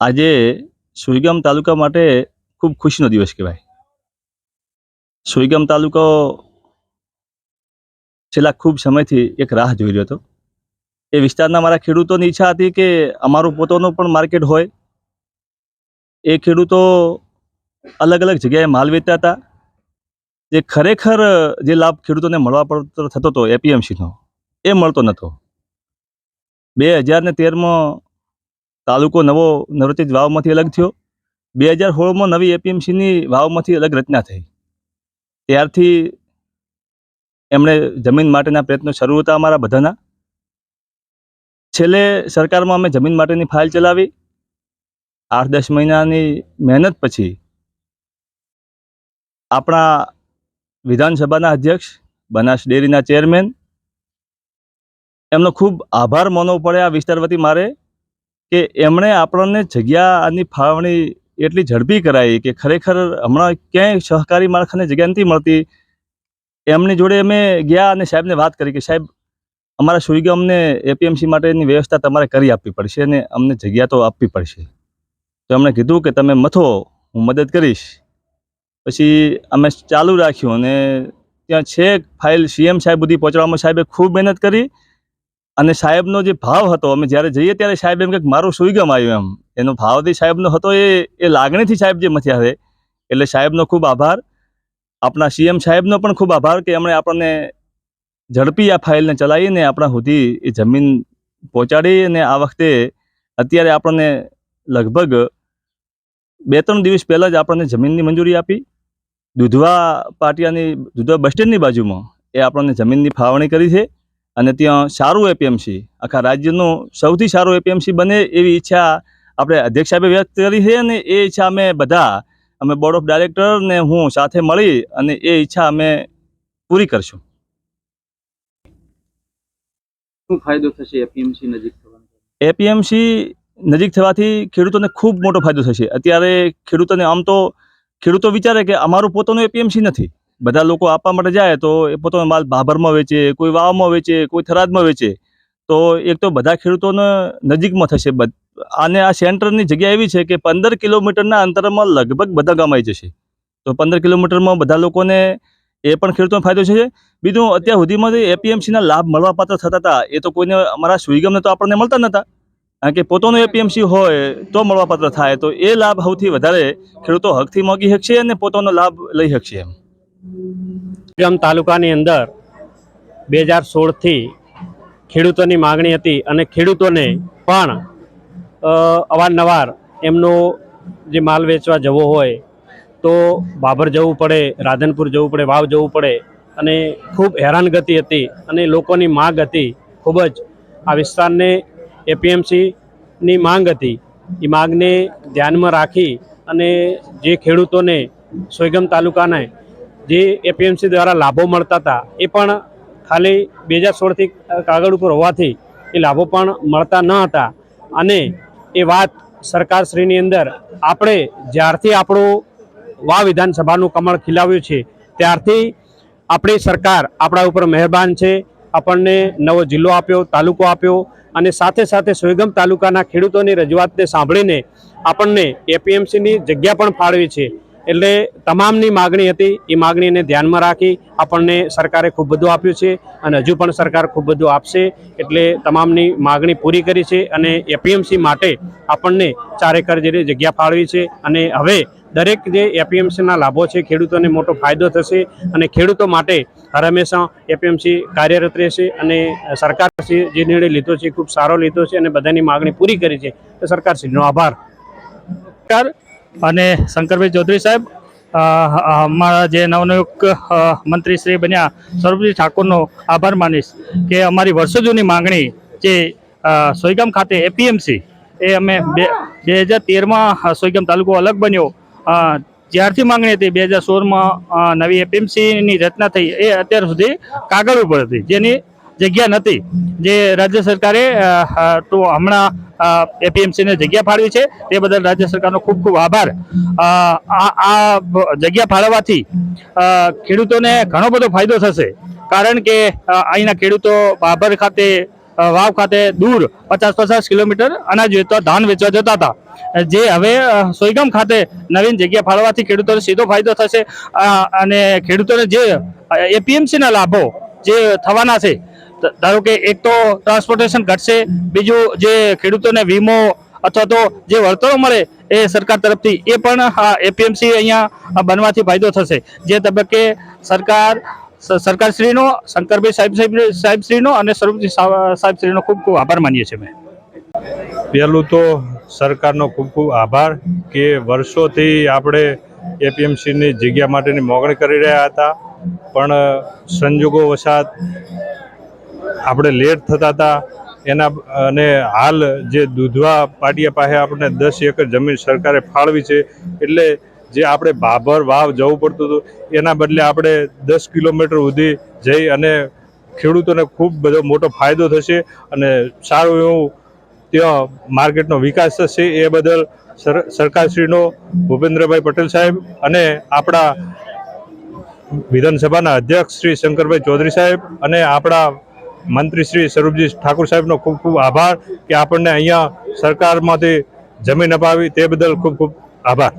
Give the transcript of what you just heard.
આજે સુઈગામ તાલુકા માટે ખૂબ ખુશીનો દિવસ કહેવાય. સુઈગામ તાલુકો છેલ્લા ખૂબ સમયથી એક રાહ જોઈ રહ્યો હતો. એ વિસ્તારના મારા ખેડૂતોની ઈચ્છા હતી કે અમારું પોતાનું પણ માર્કેટ હોય. એ ખેડૂતો અલગ અલગ જગ્યાએ માલ વેચતા હતા. જે ખરેખર જે લાભ ખેડૂતોને મળવા પડતો થતો હતો એપીએમસીનો એ મળતો નહોતો. બે હજાર ને તેરમાં તાલુકો નવો નવરચિત વાવમાંથી અલગ થયો. બે હજાર સોળમાં નવી એપીએમસીની વાવમાંથી અલગ રચના થઈ. ત્યારથી એમણે જમીન માટેના પ્રયત્નો શરૂ હતા અમારા બધાના. છેલ્લે સરકારમાં અમે જમીન માટેની ફાઇલ ચલાવી. આઠ દસ મહિનાની મહેનત પછી આપણા વિધાનસભાના અધ્યક્ષ, બનાસ ડેરીના ચેરમેન, એમનો ખૂબ આભાર માનવો પડે આ વિસ્તાર વતી મારે. કે એમણે આપણને જગ્યાની ફાળવણી એટલી ઝડપી કરાવી કે ખરેખર હમણાં ક્યાંય સહકારી માળખાને જગ્યા નથી મળતી. એમની જોડે અમે ગયા અને સાહેબને વાત કરી કે સાહેબ, અમારા સુઈગામને એપીએમસી માટેની વ્યવસ્થા તમારે કરી આપવી પડશે અને અમને જગ્યા તો આપવી પડશે. તો એમણે કીધું કે તમે મથો, હું મદદ કરીશ. પછી અમે ચાલુ રાખ્યું અને ત્યાં છેક ફાઇલ સીએમ સાહેબ સુધી પહોંચવામાં સાહેબે ખૂબ મહેનત કરી અને સાહેબનો જે ભાવ હતો, અમે જ્યારે જઈએ ત્યારે સાહેબ એમ કે મારું સુઈગમ આવ્યું એમ. એનો ભાવથી સાહેબનો હતો એ એ લાગણીથી સાહેબ જે મથ્યા છે. એટલે સાહેબનો ખૂબ આભાર. આપણા સીએમ સાહેબનો પણ ખૂબ આભાર કે એમણે આપણને ઝડપી આ ફાઇલને ચલાવીને આપણા સુધી એ જમીન પહોંચાડી અને આ વખતે અત્યારે આપણને લગભગ બે ત્રણ દિવસ પહેલાં જ આપણને જમીનની મંજૂરી આપી. દુધવા પાટિયાની, દૂધવા બસ સ્ટેન્ડની બાજુમાં એ આપણને જમીનની ફાળવણી કરી છે. અને ત્યાં સારું એપીએમસી. આખા રાજ્યનું સૌથી સારું એપીએમસી બને એવી ઈચ્છા આપણે અધ્યક્ષ સાહેબે વ્યક્ત કરી છે અને એ ઈચ્છા અમે બધા અમે બોર્ડ ઓફ ડાયરેક્ટરને હું સાથે મળી અને એ ઈચ્છા અમે પૂરી કરશું. શું ફાયદો થશે એપીએમસી નજીક થવાનો? એપીએમસી નજીક થવાથી ખેડૂતોને ખૂબ મોટો ફાયદો થશે. અત્યારે ખેડૂતોને આમ તો ખેડૂતો વિચારે કે અમારું પોતાનું એપીએમસી નથી. બધા લોકો આપવા માટે જાય તો એ પોતાનો માલ ભાભરમાં વેચે, કોઈ વાવમાં વેચે, કોઈ થરાદમાં વેચે. તો એક તો બધા ખેડૂતોને નજીકમાં થશે અને આ સેન્ટરની જગ્યા એવી છે કે પંદર કિલોમીટરના અંતરમાં લગભગ બધા ગામ જશે. તો પંદર કિલોમીટરમાં બધા લોકોને એ પણ ખેડૂતોને ફાયદો છે બીજું અત્યાર સુધીમાં જે એપીએમસીના લાભ મળવાપાત્ર થતા હતા, એ તો કોઈને અમારા સુઈગમને તો આપણને મળતા નહોતા. કારણ કે પોતાનું એપીએમસી હોય તો મળવાપાત્ર થાય. તો એ લાભ સૌથી વધારે ખેડૂતો હકથી માગી શકશે અને પોતાનો લાભ લઈ શકશે એમ. ગામ તાલુકાની અંદર બે હજાર સોળથી ખેડૂતોની માગણી હતી અને ખેડૂતોને પણ અવારનવાર એમનો જે માલ વેચવા જવો હોય તો બાબર જવું પડે, રાધનપુર જવું પડે, વાવ જવું પડે અને ખૂબ હેરાનગતિ હતી અને લોકોની માગ હતી ખૂબ જ. આ વિસ્તારને એપીએમસીની માંગ હતી. એ માગને ધ્યાનમાં રાખી અને જે ખેડૂતોને સોયગમ તાલુકાને જે એપીએમસી દ્વારા લાભો મળતા હતા, એ પણ ખાલી બે હજાર સોળથી કાગળ ઉપર હોવાથી એ લાભો પણ મળતા ન હતા. અને એ વાત સરકારશ્રીની અંદર આપણે જ્યારથી આપણું વા વિધાનસભાનું કમળ ખીલાવ્યું છે, ત્યારથી આપણી સરકાર આપણા ઉપર મહેરબાન છે, આપણને નવો જિલ્લો આપ્યો, તાલુકો આપ્યો અને સાથે સાથે સોયગમ તાલુકાના ખેડૂતોની રજૂઆતને સાંભળીને આપણને એપીએમસીની જગ્યા પણ ફાળવી છે. એટલે તમામની માગણી હતી. એ માગણીને ધ્યાનમાં રાખી આપણને સરકારે ખૂબ બધું આપ્યું છે અને હજુ પણ સરકાર ખૂબ બધું આપશે. એટલે તમામની માગણી પૂરી કરી છે અને એપીએમસી માટે આપણને ચાર એકર જેટલી જગ્યા ફાળવી છે અને હવે દરેક જે એપીએમસીના લાભો છે, ખેડૂતોને મોટો ફાયદો થશે અને ખેડૂતો માટે હર હંમેશા એપીએમસી કાર્યરત રહેશે અને સરકારશ્રી જે નિર્ણય લીધો છે ખૂબ સારો લીધો છે અને બધાની માગણી પૂરી કરી છે. તો સરકારશ્રીનો આભાર. નમસ્કાર અને શંકરભાઈ ચૌધરી સાહેબ અમારા જે નવનિયુક્ત મંત્રી શ્રી બન્યા સૌરભજી ઠાકોરનો આભાર માનીશ કે અમારી વર્ષો જૂની માંગણી જે સોયગામ ખાતે એપીએમસી એ અમે બે બે હજાર તેરમાં સોયગામ તાલુકો અલગ બન્યો. જ્યારથી માંગણી હતી, બે હજાર સોળમાં નવી એપીએમસીની રચના થઈ, એ અત્યાર સુધી કાગળ ઉપર હતી. જેની જગ્યા નથી. જે રાજ્ય સરકારે તો હમણાં એપીએમસીને જગ્યા ફાળવી છે, તે બદલ રાજ્ય સરકારનો ખૂબ ખૂબ આભાર. આ જગ્યા ફાળવવાથી ખેડૂતોને ઘણો બધો ફાયદો થશે. કારણ કે અહીંના ખેડૂતો બાબર ખાતે વાવ ખાતે દૂર પચાસ પચાસ કિલોમીટર અનાજ વેચવા, ધાન વેચવા જતા હતા. જે હવે સોયગામ ખાતે નવીન જગ્યા ફાળવાથી ખેડૂતોને સીધો ફાયદો થશે. અને ખેડૂતોને જે એપીએમસીના લાભો જે થવાના છે ધારો કે એક તો ટ્રાન્સપોર્ટેશન ઘટશે, બીજું જે ખેડૂતોને વીમો અથવા તો જે વળતરો મળે એ સરકાર તરફથી, એ પણ એપીએમસી અહીંયા બનવાથી ફાયદો થશે. જે તબક્કે સરકાર સરકારશ્રીનો, શંકરભાઈ સાહેબ સાહેબ, સાહેબશ્રીનો અને સ્વરૂપજી સાહેબશ્રીનો ખૂબ ખૂબ આભાર માનીએ છીએ અમે. પહેલું તો સરકારનો ખૂબ ખૂબ આભાર કે વર્ષોથી આપણે એપીએમસીની જગ્યા માટેની મોગણી કરી રહ્યા હતા. પણ સંજોગો વસાત આપણે લેટ થતા હતા, એના અને હાલ જે દૂધવા પાટિયા પાસે આપણને દસ એકર જમીન સરકારે ફાળવી છે, એટલે જે આપણે ભાભર વાવ જવું પડતું હતું, એના બદલે આપણે દસ કિલોમીટર સુધી જઈ અને ખેડૂતોને ખૂબ બધો મોટો ફાયદો થશે અને સારું એવું ત્યાં માર્કેટનો વિકાસ થશે, એ બદલ સર, સરકારશ્રીનો ભૂપેન્દ્રભાઈ પટેલ સાહેબ અને આપણા વિધાનસભાના અધ્યક્ષ શ્રી શંકરભાઈ ચૌધરી સાહેબ અને આપણા મંત્રી શ્રી સ્વરૂપજી ઠાકુર સાહેબનો ખૂબ ખૂબ આભાર કે આપણને અહીંયા સરકારમાંથી જમીન અપાવી તે બદલ ખૂબ ખૂબ આભાર.